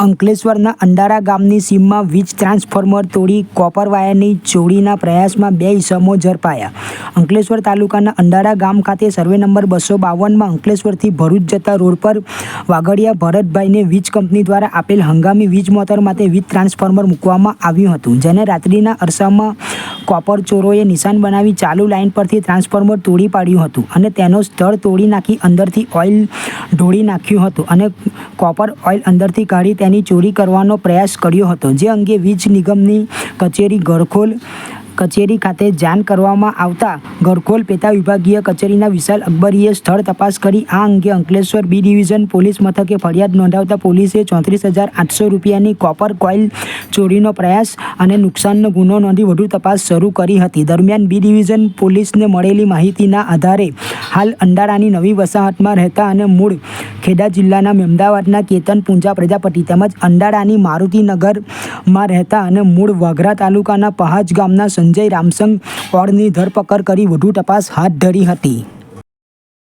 અંકલેશ્વરના અંડારા ગામની સીમમાં વીજ ટ્રાન્સફોર્મર તોડી કોપર વાયરની ચોરીના પ્રયાસમાં બે ઇસમો ઝડપાયા. અંકલેશ્વર તાલુકાના અંડારા ગામ ખાતે સર્વે નંબર બસો બાવનમાં અંકલેશ્વરથી ભરૂચ જતા રોડ પર વાગડિયા ભરતભાઈને વીજ કંપની દ્વારા આપેલ હંગામી વીજ મોટર માટે વીજ ટ્રાન્સફોર્મર મૂકવામાં આવ્યું હતું, જેને રાત્રિના અરસામાં કોપર ચોરોએ નિશાન બનાવી ચાલુ લાઇન પરથી ટ્રાન્સફોર્મર તોડી પાડ્યું હતું અને તેનો સ્થળ તોડી નાખી અંદરથી ઓઇલ ઢોળી નાખ્યું હતું અને કોપર ઓઇલ અંદરથી કાઢી તેની ચોરી કરવાનો પ્રયાસ કર્યો હતો. જે અંગે વીજ નિગમની કચેરી ગરખોલ કચેરી ખાતે જાણ કરવામાં આવતા ગરખોલ પેટા વિભાગીય કચેરીના વિશાલ અકબરીએ સ્થળ તપાસ કરી. આ અંગે અંકલેશ્વર બી ડિવિઝન પોલીસ મથકે ફરિયાદ નોંધાવતા પોલીસે ચોત્રીસ હજાર આઠસો રૂપિયાની કોપર કોઇલ ચોરીનો પ્રયાસ અને નુકસાનનો ગુનો નોંધી વધુ તપાસ શરૂ કરી હતી. દરમિયાન બી ડિવિઝન પોલીસને મળેલી માહિતીના આધારે હાલ અંડારાની નવી વસાહતમાં રહેતા અને મૂળ ખેડા જિલ્લાના મેમદાવાદના કેતન પૂંજા પ્રજાપતિ તેમજ અંડાળાની મારુતિનગરમાં રહેતા અને મૂળ વાઘરા તાલુકાના પહાજ ગામના સંજય રામસંગ ઓળની ધરપકડ કરી વધુ તપાસ હાથ ધરી હતી.